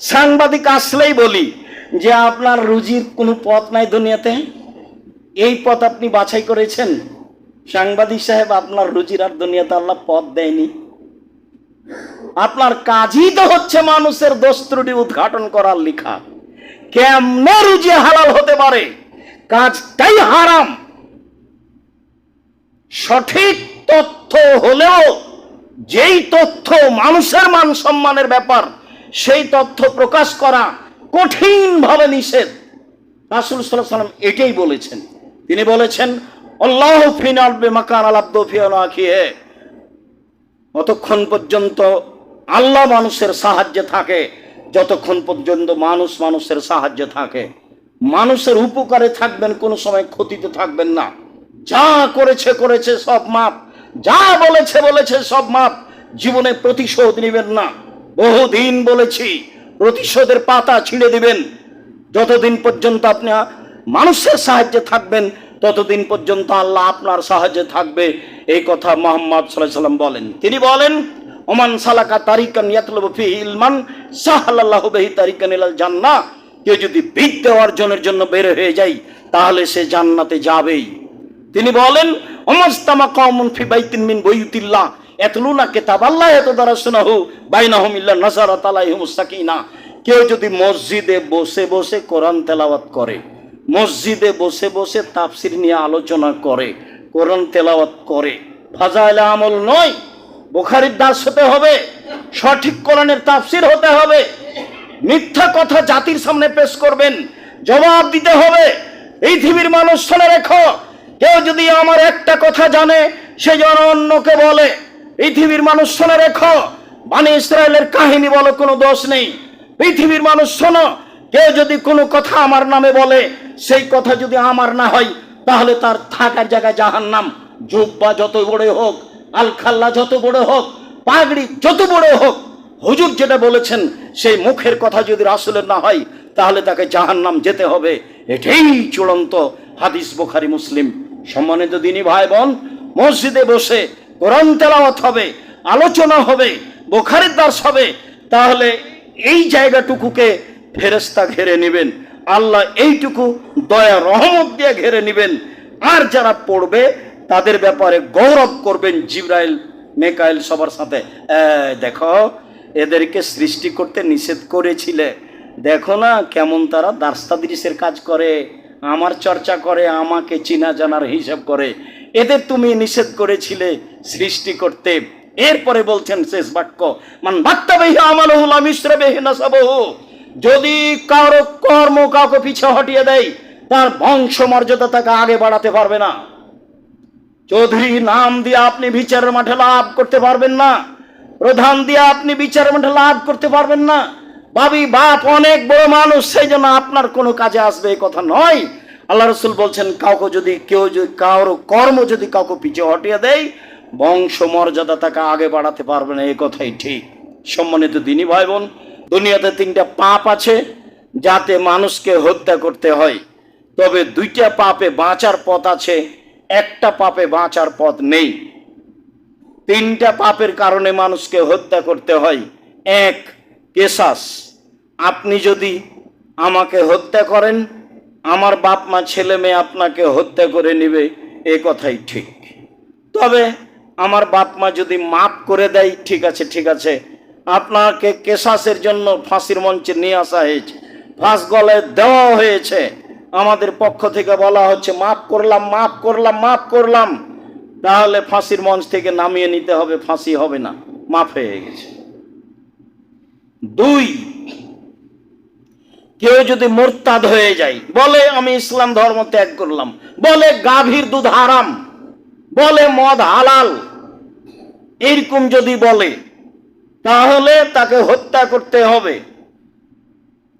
সাংবাদিক আসলেই বলি যে আপনার রুজির কোনো পথ নাই দুনিয়াতে। এই পথ আপনি বাছাই করেছেন। সাংবাদিক সাহেব, আপনার রুজির আর দুনিয়াতে আল্লাহ পথ দেয়নি। আপনার কাজই তো হচ্ছে মানুষের দোষ ত্রুটি উদ্ঘাটন করার লেখা। কেমনে রুজি হালাল হতে পারে? কাজটাই হারাম। সঠিক তথ্য হলেও যেই তথ্য মানুষের মান সম্মানের ব্যাপার সেই তথ্য প্রকাশ করা কঠিনভাবে নিষেধ। রাসুল সাল্লাহ সাল্লাম এটাই বলেছেন। তিনি বলেছেন, আল্লাহ ফিনাল বেমাকান আলাব্দ অতক্ষণ পর্যন্ত আল্লাহ মানুষের সাহায্যে থাকে, যতক্ষণ পর্যন্ত মানুষ মানুষের সাহায্যে থাকে, মানুষের উপকারে থাকবেন, কোনো সময় ক্ষতিতে থাকবেন না। যা করেছে করেছে, সব মাপ যা বলেছে বলেছে, সব মাপ জীবনে প্রতিশোধ নেবেন না। বহুদিন বলেছি, প্রতিশোধের পাতা ছিঁড়ে দিবেন। যতদিন পর্যন্ত আপনি মানুষের সাহায্যে থাকবেন, ততদিন পর্যন্ত আল্লাহ আপনার সাহায্যে থাকবে। এই কথা মোহাম্মদ সাল্লাহ সাল্লাম বলেন। তিনি বলেন, ওমান সালাকা তারিকান ইয়াতলবু ফি ইলমান বিহি জান্নাহ। কেউ যদি বিদ্যা অর্জনের জন্য বের হয়ে যায়, তাহলে সে জান্নাতে যাবেই। তিনি বলেন অমস্তামা কমন ফি বাইতিন মিন বুয়ুতিল্লাহ ইয়াতলুনা কিতাবাল্লাহ ইয়াতাদারাসুনাহু বাইনাহুম ইল্লা নাযারাত আলাইহিমুস সাকিনা। কেউ যদি মসজিদে বসে বসে কোরআন তেলাওয়াত করে, মসজিদে বসে বসে তাফসির নিয়ে আলোচনা করে, কোরআন তেলাওয়াত করে, ফাজাইলে আমল নয়, বোখারির দাস হতে হবে, সঠিক কোরআনের তাফসির হতে হবে, মিথ্যা কথা জাতির সামনে পেশ করবেন, জবাব দিতে হবে এই পৃথিবীর মানুষ শুনে রেখো, কেউ যদি আমার একটা কথা জানে, সে যেন অন্যকে বলে। পৃথিবীর মানুষ শুনে রেখো। মানে ইসরায়েলের কাহিনী বলো, কোনো দোষ নেই। পৃথিবীর মানুষ শোনো, কেউ যদি কোনো কথা আমার নামে বলে, সেই কথা যদি আমার না হয়, তাহলে তার থাকার জায়গায় জাহান নাম জুব্বা যত বড় হোক, আলখাল্লা যত বড় হোক, পাগড়ি যত বড় হোক, হুজুর যেটা বলেছেন, সেই মুখের কথা যদি রাসুলের না হয়, তাহলে তাকে জাহান নাম যেতে হবে। এটাই চূড়ান্ত হাদিস বোখারি মুসলিম। সম্মানিত দিনী ভাই বোন মসজিদে বসে কোরআন তেলাওয়াত হবে, আলোচনা হবে, বোখারির দাস হবে, তাহলে এই জায়গাটুকুকে ফেরেস্তা ঘেরে নেবেন। আল্লাহ এইটুকু দয়া, রহমত দিয়ে ঘেরে নেবেন। আর যারা পড়বে, তাদের ব্যাপারে গৌরব করবেন জিব্রাইল, মেকাইল সবার সাথে। দেখো, এদেরকে সৃষ্টি করতে নিষেধ করেছিলে। দেখো না কেমন তারা দাস্তাদিরিসের কাজ করে, আমার চর্চা করে, আমাকে চিনা জানার হিসাব করে। এদের তুমি নিষেধ করেছিলে সৃষ্টি করতে। এরপরে বলছেন শেষ বাক্য, মান নাসাবহু। যদি কারও কর্ম কাউকে পিছে হটিয়ে দেয়, তার বংশ মর্যাদা তাকে আগে বাড়াতে পারবে না। চৌধুরী, নাম দিয়ে আপনি বিচারের মাঠে লাভ করতে পারবেন না। প্রধান দিয়ে আপনি বিচারের মাঠে লাভ করতে পারবেন না। ভাবি, বাপ অনেক বড় মানুষ, সেই জন্য আপনার কোনো কাজে আসবে এই কথা নয়। আল্লাহ রসুল বলছেন, কাউকে যদি কেউ যদি কারও কর্ম যদি কাউকে পিছিয়ে হটিয়ে দেয় বংশ মর্যাদা তাকে আগে বাড়াতে পারবে না এই কথাই ঠিক। সম্মানিত দিনী ভাই বোন দুনিয়াতে তিনটা পাপ আছে, যাতে মানুষকে হত্যা করতে হয়। তবে দুইটা পাপে বাঁচার পথ আছে, একটা পাপে বাঁচার পথ নেই। তিনটা পাপের কারণে মানুষকে হত্যা করতে হয়। এক কেসাস আপনি যদি আমাকে হত্যা করেন আমার বাপ মা ছেলে মেয়ে আপনাকে হত্যা করে নেবে, এ কথাই ঠিক। তবে আমার বাপ মা যদি মাপ করে দেয়, ঠিক আছে ঠিক আছে। আপনাকে কেশাসের জন্য ফাঁসির মঞ্চে নিয়ে আসা হয়েছে। ফাঁস গলায় দেওয়া হয়েছে। আমাদের পক্ষ থেকে বলা হচ্ছে, মাফ করলাম মাফ করলাম মাফ করলাম। তাহলে ফাঁসির মঞ্চ থেকে নামিয়ে নিতে হবে, ফাঁসি হবে না। মাফ হয়ে গেছে। দুই কেউ যদি মোরতাদ হয়ে যায়, বলে, আমি ইসলাম ধর্ম ত্যাগ করলাম। বলে, গাভীর দুধ হারাম। বলে, মদ হালাল। এরকম যদি বলে, তাহলে তাকে হত্যা করতে হবে।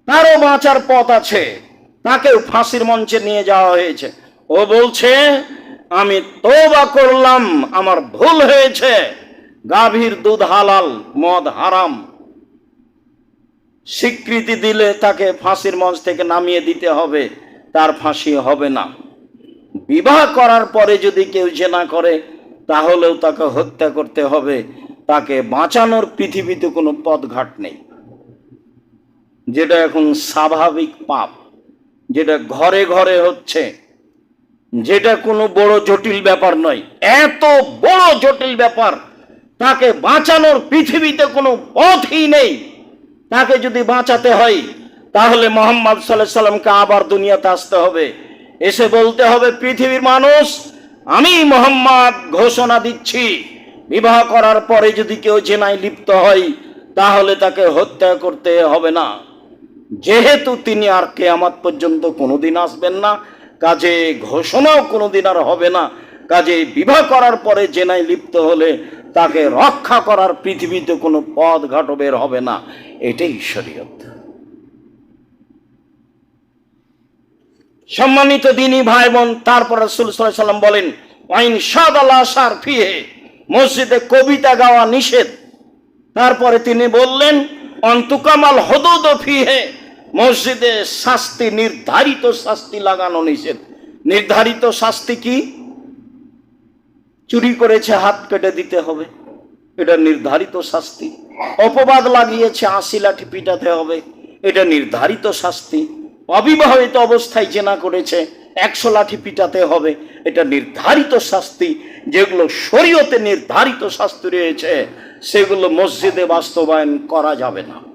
তারও বাঁচার পথ আছে। তাকেও ফাঁসির মঞ্চে নিয়ে যাওয়া হয়েছে। ও বলছে, আমি তোবা করলাম, আমার ভুল হয়েছে। গাভীর দুধ হালাল, মদ হারাম। স্বীকৃতি দিলে তাকে ফাঁসির মঞ্চ থেকে নামিয়ে দিতে হবে, তার ফাঁসি হবে না। বিবাহ করার পরে যদি কেউ জেনা করে, তাহলেও তাকে হত্যা করতে হবে। তাকে বাঁচানোর পৃথিবীতে কোনো পথঘাট নেই। যেটা এখন স্বাভাবিক পাপ, যেটা ঘরে ঘরে হচ্ছে, যেটা কোনো বড় জটিল ব্যাপার নয়, এত বড় জটিল ব্যাপার, তাকে বাঁচানোর পৃথিবীতে কোনো পথই নেই। তাকে যদি বাঁচাতে হয়, তাহলে মোহাম্মদ সাল্লাহ সাল্লামকে আবার দুনিয়াতে আসতে হবে। এসে বলতে হবে, পৃথিবীর মানুষ, আমি মোহাম্মদ ঘোষণা দিচ্ছি। বিবাহ করার পরে যদি কেউ জেনায় লিপ্ত হয়, তাহলে তাকে হত্যা করতে হবে না। যেহেতু তিনি আর কেয়ামাত পর্যন্ত কোনোদিন আসবেন না, কাজে ঘোষণাও কোনোদিন আর হবে না। কাজে বিবাহ করার পরে জেনায় লিপ্ত হলে তাকে রক্ষা করার পৃথিবীতে কোনো পথ ঘাটবের হবে না। এটাই শরীয়ত। সম্মানিত দিনী ভাই বোন তারপর রসুল সাল্লাম বলেন আইন সাদ আল্লাহ সার ফিহে, মসজিদে কবিতা গাওয়া নিষেধ। তারপরে তিনি বললেন, অন্তুকামাল হদুদ ফিহে, মসজিদে শাস্তি, নির্ধারিত শাস্তি লাগানো নিষেধ। নির্ধারিত শাস্তি কি? চুরি করেছে, হাত কেটে দিতে হবে। এটা নির্ধারিত শাস্তি। অপবাদ লাগিয়েছে আশি লাঠি পিটাতে হবে। এটা নির্ধারিত শাস্তি। অবিবাহিত অবস্থায় জেনা করেছে, একশো লাঠি পিটাতে হবে। এটা নির্ধারিত শাস্তি। যেগুলো শরীয়তে নির্ধারিত শাস্তি রয়েছে, সেগুলো মসজিদে বাস্তবায়ন করা যাবে না।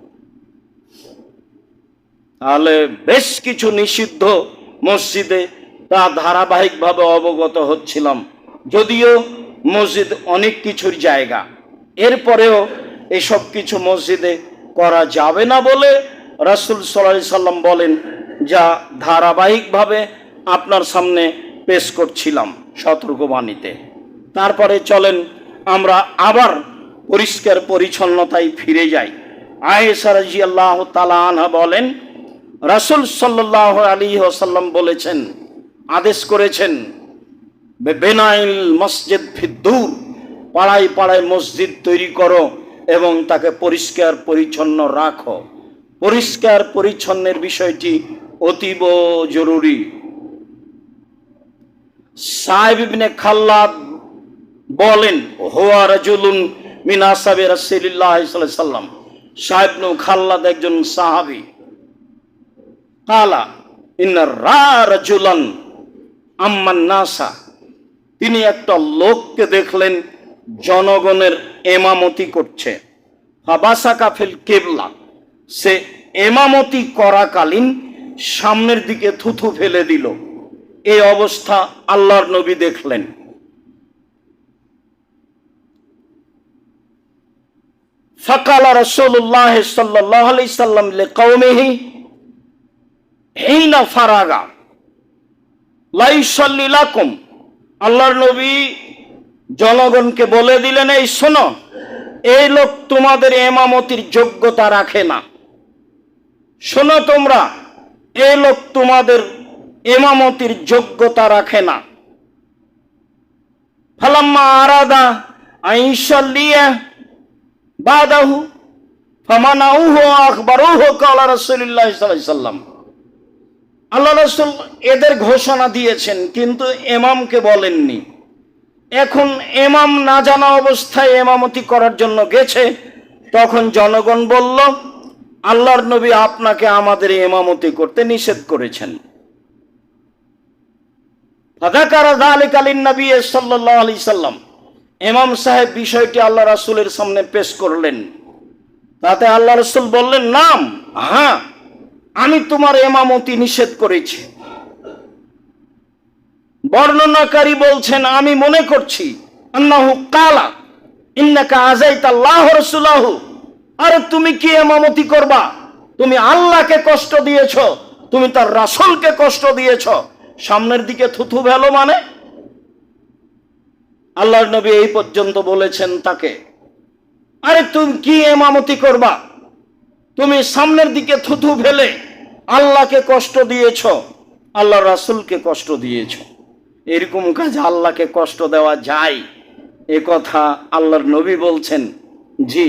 তাহলে বেশ কিছু নিষিদ্ধ মসজিদে তা ধারাবাহিকভাবে অবগত হচ্ছিলাম। যদিও মসজিদ অনেক কিছুর জায়গা। এরপরেও এসব কিছু মসজিদে করা যাবে না বলে রাসুল সাল্লাহ সাল্লাম বলেন, যা ধারাবাহিকভাবে আপনার সামনে পেশ করছিলাম সতর্কবাণীতে। তারপরে চলেন, আমরা আবার পরিষ্কার পরিচ্ছন্নতায় ফিরে যাই। আয়েশা রাজি আল্লাহ তালা আনহা বলেন, রাসুল সাল্লাহ আলী ওসাল্লাম বলেছেন, আদেশ করেছেন বেনাইল মসজিদ ফিদ্দুর পাড়ায় পাড়ায় মসজিদ তৈরি করো এবং তাকে পরিষ্কার পরিচ্ছন্ন রাখো। পরিষ্কার পরিচ্ছন্নের বিষয়টি অতীব জরুরি। সাহেব ইবনে বলেন, হোয়া রাজুলুন মিনা সাবে রাসূলুল্লাহ সাল্লাম। সাহেব নু খাল্লাদ একজন সাহাবী। কালা, ইন্না রা রাজুলান আম্মান নাসা। তিনি একটা লোককে দেখলেন জনগণের এমামতি করছে। হাবাসা কাফেল কেবলা, সে এমামতি করাকালীন সামনের দিকে থুথু ফেলে দিল। এই অবস্থা আল্লাহর নবী দেখলেন। ফাকালা রসুল্লাহ সাল্লাহ আলি সাল্লাম লে কৌমেহি হেইনা ফারাগা লাইসাল্লিলাকুম আল্লাহর নবী জনগণকে বলে দিলেন, এই শোনো, এই লোক তোমাদের এমামতির যোগ্যতা রাখে না। শোনো তোমরা, এই লোক তোমাদের এমামতির যোগ্যতা রাখে না। ফালাম্মা আরাদা আইসাল্লিয়া বাদাহু, ফামানাউহু আখবারুহু, কালা রাসূলুল্লাহ সাল্লাম। আল্লাহ রসুল এদের ঘোষণা দিয়েছেন, কিন্তু এমামকে বলেননি। এখন এমাম না জানা অবস্থায় এমামতি করার জন্য গেছে, তখন জনগণ বলল, আল্লাহর নবী আপনাকে আমাদের এমামতি করতে নিষেধ করেছেন। সাল্লাম। ইমাম সাহেব বিষয়টি আল্লাহ রাসূলের সামনে পেশ করলেন। তাতে আল্লাহ রাসূল বললেন, নাম হ্যাঁ আমি তোমার এমামতি নিষেধ করেছি। বর্ণনাকারী বলছেন, আমি মনে করছি, আন্নাহু কালা, ইন্নাকা আজাইত আল্লাহ রসুলাহু। আরে তুমি কি এমামতি করবা? তুমি আল্লাহকে কষ্ট দিয়েছ, তুমি তার রাসূলকে কষ্ট দিয়েছ। সামনের দিকে থুথু ভেলো মানে? আল্লাহর নবী এই পর্যন্ত বলেছেন তাকে, আরে তুমি কি এমামতি করবা? তুমি সামনের দিকে থুথু ফেলে আল্লাহকে কষ্ট দিয়েছ আল্লাহ রাসুলকে কষ্ট দিয়েছ। এরকম কাজ আল্লাহকে কষ্ট দেওয়া যায়? এ কথা আল্লাহর নবী বলছেন, জি,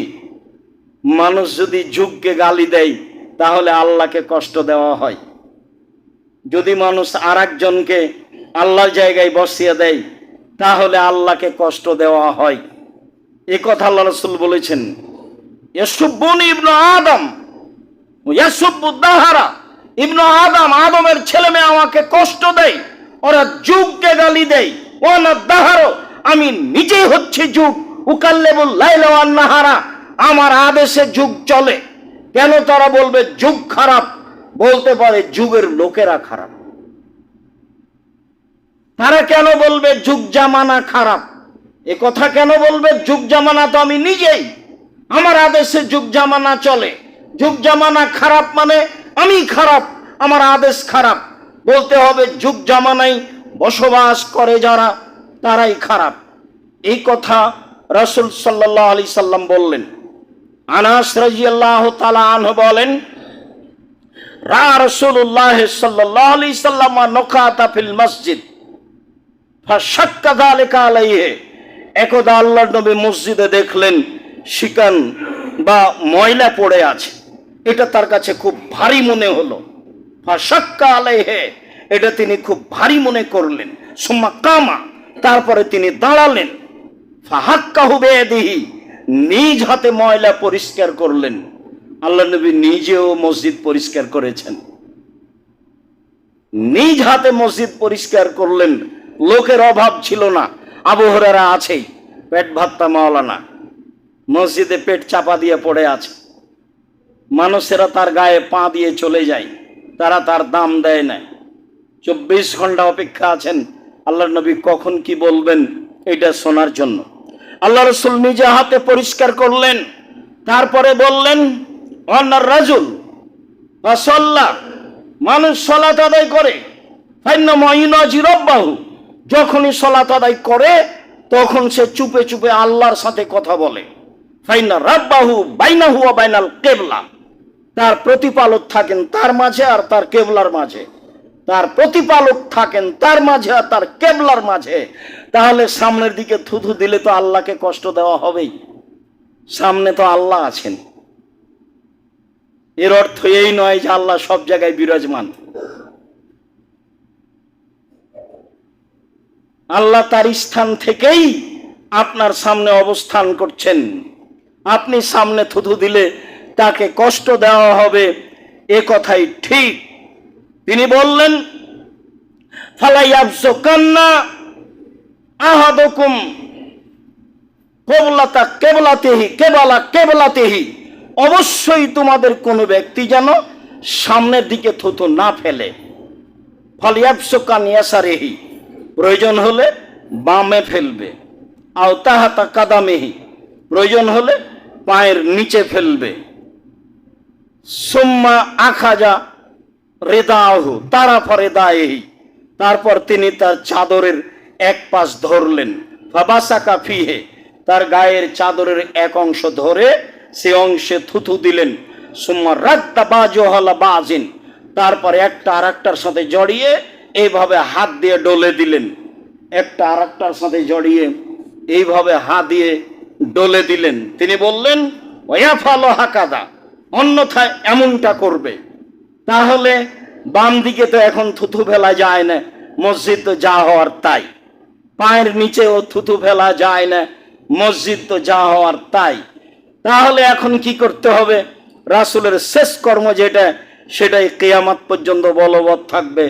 মানুষ যদি যুগকে গালি দেয়, তাহলে আল্লাহকে কষ্ট দেওয়া হয়। যদি মানুষ আর একজনকে আল্লাহর জায়গায় বসিয়ে দেয়, তাহলে আল্লাহকে কষ্ট দেওয়া হয়। এ কথা আল্লাহ রসুল বলেছেন ইবনু আদম ইয়াসুবুদ্দাহারা ইবনু আদম, আদমের ছেলে মেয়ে আমাকে কষ্ট দেয়। ওরা যুগকে গালি দেয়। ওয়ানা দাহারো, আমি নিজেই হচ্ছে যুগ। উকাল্লেবুল লাইলা ওয়ান নাহারা, আমার আদেশে যুগ চলে। কেন তারা বলবে যুগ খারাপ? বলতে পারে যুগের লোকেরা খারাপ। তারা কেন বলবে যুগ জামানা খারাপ? এ কথা কেন বলবে যুগ জামানা তো আমি নিজেই? আমার আদেশে যুগ জামানা চলে। যুগ জামানা খারাপ মানে আমি খারাপ, আমার আদেশ খারাপ। বলতে হবে, যুগ জামানায় বসবাস করে যারা, তারাই খারাপ। এই কথা রসুল সাল্লাহ আলি সাল্লাম বললেন। আনাস রাজিয়াল্লাহ তালা আনহ বলেন, রা রসুল্লাহ সাল্লাহ আলি সাল্লাম নখাতা ফিল মসজিদ। একদা আল্লাহর নবী মসজিদে দেখলেন, শিকান বা ময়লা পড়ে আছে। এটা তার কাছে খুব ভারী মনে হলো। ফাশাক্কা আলাইহি এটা তিনি খুব ভারী মনে করলেন। সুম্মা কামা, তারপরে তিনি দাঁড়ালেন। ফাহাক্কা ফাহাক্কাহু বেদিহি নিজ হাতে ময়লা পরিষ্কার করলেন। আল্লাহ নবী নিজেও মসজিদ পরিষ্কার করেছেন। নিজ হাতে মসজিদ পরিষ্কার করলেন, লোকের অভাব ছিল না। আবহরারা আছেই পেট ভাত্তা মাওলানা। মসজিদে পেট চাপা দিয়ে পড়ে আছে। মানুষেরা তার গায়ে পা দিয়ে চলে যায়। তারা তার দাম দেয় নাই। চব্বিশ ঘণ্টা অপেক্ষা আছেন। আল্লাহ নবী কখন কি বলবেন এটা শোনার জন্য। আল্লাহ রসুল নিজে হাতে পরিষ্কার করলেন। তারপরে বললেন অন্যার রাজুল আসল্লা মানুষ সলাত আদায় করে। যখনই সলাত আদায় করে, তখন সে চুপে চুপে আল্লাহর সাথে কথা বলে। ফাইনা রাব্বাহু বাইনাহু বাইনাল কেবলা। তার প্রতিপালক থাকেন তার মাঝে আর তার কেবলার মাঝে। তার প্রতিপালক থাকেন তার মাঝে আর তার কেবলার মাঝে। তাহলে সামনের দিকে থুথু দিলে তো আল্লাহকে কষ্ট দেওয়া হবেই। সামনে তো আল্লাহ আছেন। এর অর্থ এই নয় যে আল্লাহ সব জায়গায় বিরাজমান। আল্লাহ তার স্থান থেকেই আপনার সামনে অবস্থান করছেন। আপনি সামনে থুথু দিলে তাকে কষ্ট দেওয়া হবে, এ কথাই ঠিক। তিনি বললেন ফালাইয়াবসো কান্না আহাদকুম কেবলাতা কেবলাতেহি, কেবলা কেবলাতেহি। অবশ্যই তোমাদের কোনো ব্যক্তি যেন সামনের দিকে থুতু না ফেলে। ফলিয়াবসো কানিয়াসারেহি প্রয়োজন হলে বামে ফেলবে। আও তাহাতা কাদামেহি, প্রয়োজন হলে পায়ের নিচে ফেলবে। সোম্মা আখাজা রেদাহু তারা ফরে দায়েহি তারপর তিনি তার চাদরের এক পাশ ধরলেন। ফাবাসাকা ফিহে, তার গায়ের চাদরের এক অংশ ধরে সে অংশে থুথু দিলেন। সুম্মা রাত্তা বাজোহলা বাজিন, তারপর একটা আর একটার সাথে জড়িয়ে এইভাবে হাত দিয়ে ডলে দিলেন। একটা আর একটার সাথে জড়িয়ে এইভাবে হাত দিয়ে ডলে দিলেন। তিনি বললেন, ওয়া ফালো হাকাদা অন্যথায় এমনটা করবে। তাহলে বাম দিকে তো এখন থুথু ফেলা যায় না, মসজিদ তো যা হওয়ার তাই। পায়ের নিচেও থুথু ফেলা যায় না, মসজিদ তো যা হওয়ার তাই। তাহলে এখন কি করতে হবে? রাসুলের শেষ কর্ম যেটা, সেটাই কেয়ামাত পর্যন্ত বলবৎ থাকবে।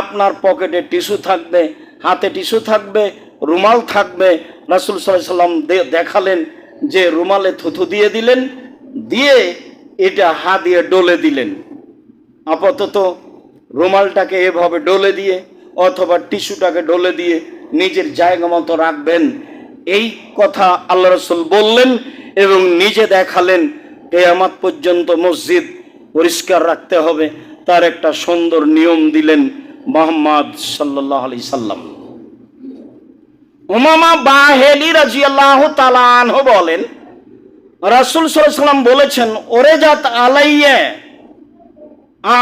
আপনার পকেটে টিস্যু থাকবে, হাতে টিস্যু থাকবে, রুমাল থাকবে। রাসুল সাল্লাম দেখালেন যে রুমালে থুথু দিয়ে দিলেন, দিয়ে এটা হা দিয়ে ডলে দিলেন। আপাতত রুমালটাকে এভাবে ডলে দিয়ে অথবা টিস্যুটাকে ডলে দিয়ে নিজের জায়গা মতো রাখবেন। এই কথা আল্লাহ রসুল বললেন এবং নিজে দেখালেন, কেয়ামাত পর্যন্ত মসজিদ পরিষ্কার রাখতে হবে। তার একটা সুন্দর নিয়ম দিলেন মোহাম্মদ সাল্লাহ আলি সাল্লাম। উমামা বাহেলি রাজিয়াল্লাহ তালাহ বলেন রাসুল সাল্লাম বলেছেন, ওরে জাত আলাইয়ে,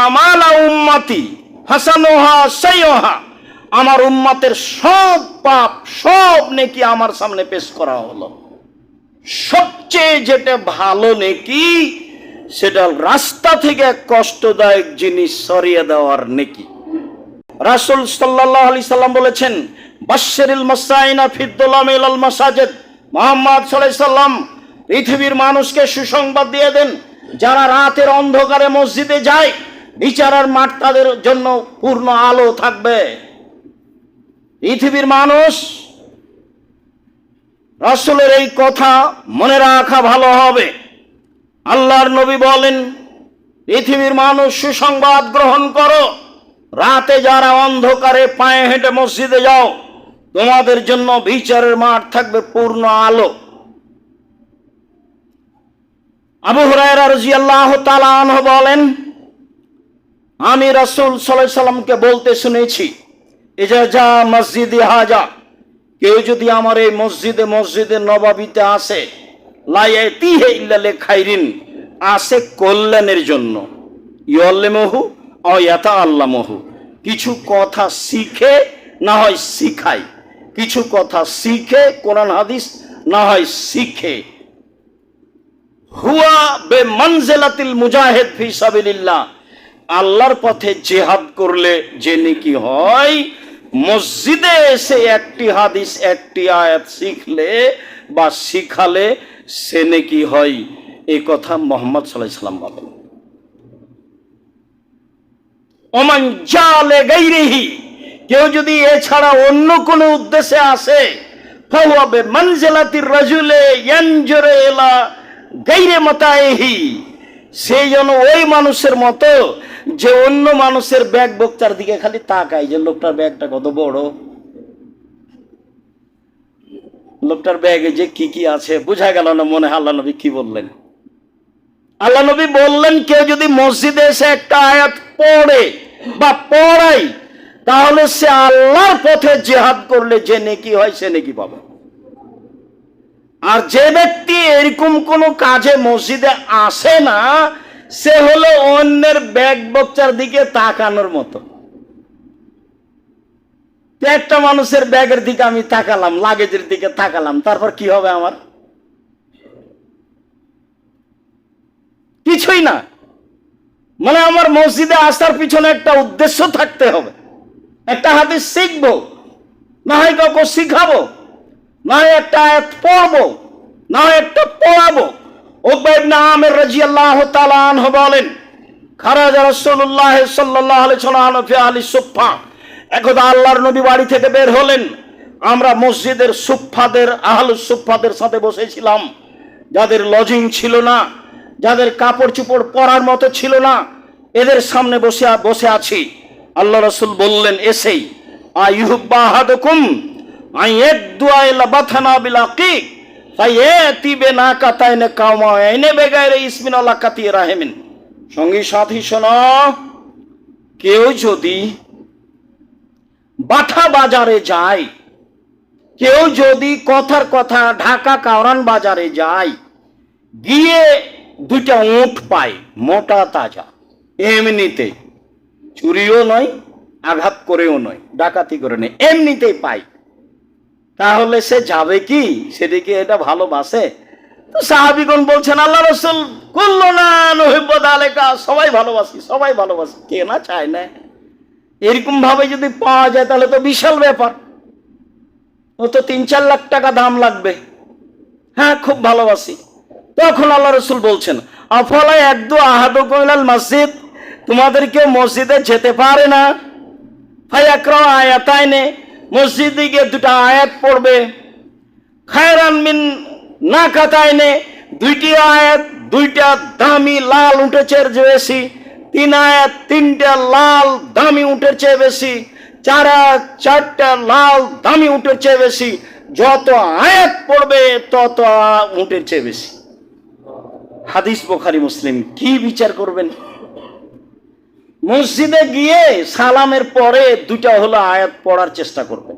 আমালা উম্মাতি, হাসানোহা সাইহা আমার উম্মাতের সব পাপ, সব নেকি আমার সামনে পেশ করা হলো। সবচেয়ে যেটা ভালো নেকি, সেটা রাস্তা থেকে কষ্টদায়ক জিনিস সরিয়ে দেওয়ার নেকি। রাসুল সাল্লাহ আলি সাল্লাম বলেছেন বাশরিল মাসাইনা ফিদ্দুলাম ইলাল মাসাজেদ। মোহাম্মদ সাল্লাম পৃথিবীর মানুষকে সুসংবাদ দিয়ে দেন, যারা রাতের অন্ধকারে মসজিদে যায়, বিচারার মাঠ তাদের জন্য পূর্ণ আলো থাকবে। পৃথিবীর মানুষ, রাসূলের এই কথা মনে রাখা ভালো হবে। আল্লাহর নবী বলেন, পৃথিবীর মানুষ সুসংবাদ গ্রহণ করো। রাতে যারা অন্ধকারে পায়ে হেঁটে মসজিদে যাও, তোমাদের জন্য বিচারের মাঠ থাকবে পূর্ণ আলো। আবু হুরায়রা তাআলা আনহু বলেন, আমি রাসুল আলাইহি সাল্লামকে বলতে শুনেছি এজা যা মসজিদে হাজা, কেউ যদি আমার এই মসজিদে মসজিদে নবাবিতে আসে লাইয়াতিহে ইল্লা লিখাইরিন আসে কল্যাণের জন্য। ইয়ল্লেমহু অয়াতা আল্লামহু কিছু কথা শিখে, না হয় শিখায়। কিছু কথা শিখে, কোরআন, হাদিস, না হয় শিখে। হুয়া বে মুজাহিদ আল্লাহর পথে জেহাদ করলে হয়, মসজিদে এসে একটি হাদিস, একটি আয়াত শিখলে বা শিখালে সে নাকি হয়। এই কথা মোহাম্মদ সাল্লাহ সাল্লাম বলেন। ওমান জালে গাইরিহি, কেউ যদি এছাড়া অন্য কোনো উদ্দেশ্যে আসে ফাহুয়াবে মনজেলাতির রাজুলে এলা গাইরে মাতায়েহি সেই জন্য ওই মানুষের মতো যে অন্য মানুষের ব্যাগ বক্তার দিকে খালি তাকায় যে লোকটার ব্যাগটা কত বড়। লোকটার ব্যাগে যে কি কি আছে, বোঝা গেল না মনে হয় আল্লাহ নবী কি বললেন। আল্লাহ নবী বললেন, কেউ যদি মসজিদে এসে একটা আয়াত পড়ে বা পড়াই তাহলে সে আল্লাহর পথে জেহাদ করলে যে নেকি হয় সে নেকি পাবে। আর যে ব্যক্তি এরকম কোনো কাজে মসজিদে আসে না, সে হলো অন্যের ব্যাগ বক্তার দিকে তাকানোর মতো। একটা মানুষের ব্যাগের দিকে আমি তাকালাম, লাগেজের দিকে তাকালাম, তারপর কি হবে আমার? কিছুই না। মানে আমার মসজিদে আসার পিছনে একটা উদ্দেশ্য থাকতে হবে। একটা হাতে শিখব, না হয় কাউকে শিখাবো, না হয় একটা পড়ব। না, একটা পড়াবো। উকবাই ইবনে আমির রাদিয়াল্লাহু তাআলা আনহু বলেন, খারাজা রাসূলুল্লাহ সাল্লাল্লাহু আলাইহি ওয়াসাল্লাম ফি আহলি সুফফা, একদা আল্লাহর নবী বাড়ি থেকে বের হলেন, আমরা মসজিদের সুফফাদের আহলুস সুফফাদের সাথে বসেছিলাম। যাদের লজিং ছিল না, যাদের কাপড় চোপড় পরার মতো ছিল না, এদের সামনে বসে বসে আছি। আল্লাহ রসুল বললেন, এসেই আইহুব্বাহাদকুম আই ইলা বাথানা বিল আকিক। সঙ্গী সাথী শোনো, কেউ যদি বাঠা বাজারে যায়, কেউ যদি কথার কথা ঢাকা কাওরান বাজারে যায়, গিয়ে দুইটা উঁট পায়, মোটা তাজা, এমনিতে চুরিও নয়, আঘাত করেও নয়, ডাকাতি করে নেই এমনিতেই পাই তাহলে সে যাবে কি? সেদিকে এটা ভালোবাসে? তো সাহাবিগণ বলছেন, আল্লাহ রসুল করল না নহিব্বত আলেকা সবাই ভালোবাসি সবাই ভালোবাসি, কে না চায় না? এরকম ভাবে যদি পাওয়া যায়, তাহলে তো বিশাল ব্যাপার। ও তো তিন চার লাখ টাকা দাম লাগবে। হ্যাঁ খুব ভালোবাসি। তখন আল্লাহ রসুল বলছেন, আফলা একদু আহাদু কইলাল মসজিদ? তোমাদের কেউ মসজিদে যেতে পারে না? ফায়াক্র আয়াতাইনে মসজিদে গিয়ে দুটা আয়াত পড়বে। খায়রান মিন না কাতাইনে দুইটি আয়াত, দুইটা দামি লাল উঠেছে বেশি, তিন আয়াত, তিনটা লাল দামি উঠেছে বেশি, চার চারটা লাল দামি উঠেছে বেশি, যত আয়াত পড়বে তত চেয়ে বেশি। হাদিস বোখারি মুসলিম কি বিচার করবেন? মসজিদে গিয়ে সালামের পরে দুটা হলো আয়াত পড়ার চেষ্টা করবেন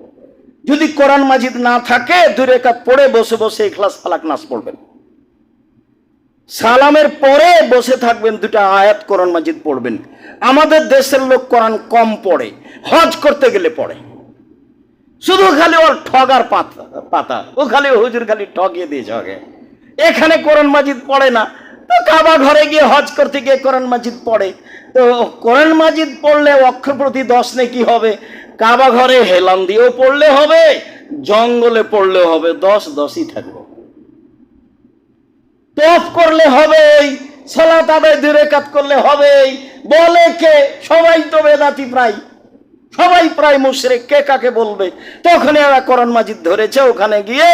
যদি কোরআন মাজিদ না থাকে, দুই রেখাত পড়ে বসে বসে ইখলাস, ফালাক নাস পড়বেন। সালামের পরে বসে থাকবেন দুটা আয়াত কোরআন মাজিদ পড়বেন। আমাদের দেশের লোক কোরআন কম পড়ে, হজ করতে গেলে পড়ে। শুধু খালি ওর ঠগার পাতা পাতা। ও খালি হুজুর খালি ঠগিয়ে দিয়ে ঠগে এখানে কোরআন মাজিদ পড়ে না। কাবা ঘরে গিয়ে হজ করতে গিয়ে কোরআন মাজিদ পড়ে। তো কোরআন মাজিদ পড়লে অক্ষর প্রতি দশ কি হবে? কাবা ঘরে হেলাম দিয়েও পড়লে হবে, জঙ্গলে পড়লে হবে, দশ দশই থাকবে। তফ করলে দুই রেখাত করলে বলে কে? সবাই তো বেদাতি প্রায়। সবাই প্রায় মুশরিক, কে কাকে বলবে? তখনই কোরআন মাজিদ ধরেছে, ওখানে গিয়ে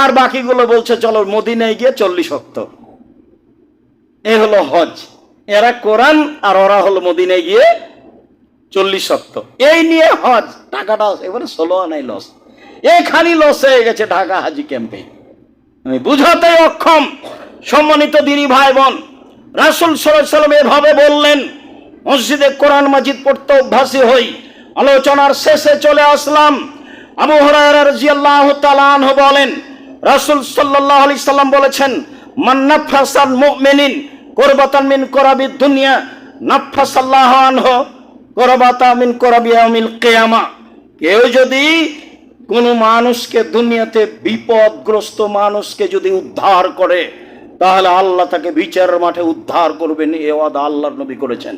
আর বাকিগুলো বলছে, চলো মদিনায় গিয়ে চল্লিশ অক্ত। এ হলো হজ। এরা কোরআন আর ওরা হলো মদিনায় গিয়ে চল্লিশ শক্ত এই নিয়ে হজ। টাকাটা এবারে ষোলো আনাই লস এখানি লস হয়ে গেছে ঢাকা হাজি ক্যাম্পে। আমি বুঝাতে অক্ষম। সম্মানিত দিনী ভাই বোন রাসুল সাল্লাম এভাবে বললেন, মসজিদে কোরআন মাজিদ পড়তে অভ্যাসী হই। আলোচনার শেষে চলে আসলাম। আবু হরাইরা রাদিয়াল্লাহু তাআলা বলেন, রাসূল সাল্লাল্লাহু আলাইহি সাল্লাম বলেছেন, মান নাফাসাল মুমিনিন মিন কুরাবিদ দুনিয়া আনহু কুরবাতা মিন কুরাবি ইয়াউমিল কিয়ামা। কেউ যদি মানুষকে দুনিয়াতে বিপদগ্রস্ত মানুষকে যদি উদ্ধার করে, তাহলে আল্লাহ তাকে বিচারের মাঠে উদ্ধার করবেন, এ ওয়াদা আল্লাহর নবী করেছেন।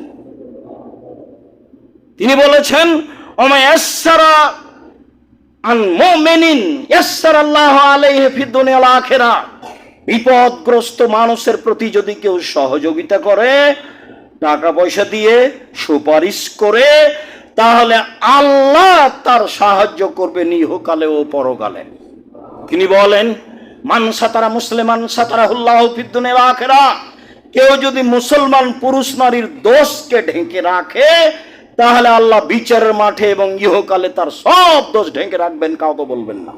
তিনি বলেছেন ওমায়াসসারা আন মুমিনিন আল্লাহু আলাইহি ফিদ দুনিয়া ওয়াল আখিরা বিপদগ্রস্ত মানুষের প্রতি যদি কেউ সহযোগিতা করে টাকা পয়সা দিয়ে সুপারিশ করে, তাহলে আল্লাহ তার সাহায্য করবেন ইহকালে ও পরকালে। তিনি বলেন, মান সাতারা মুসলিমান সাতারা হুল্লাহ ফিদ্দুনে আখেরা কেউ যদি মুসলমান পুরুষ নারীর দোষকে ঢেকে রাখে, তাহলে আল্লাহ বিচারের মাঠে এবং ইহকালে তার সব দোষ ঢেকে রাখবেন, কাউকে বলবেন না।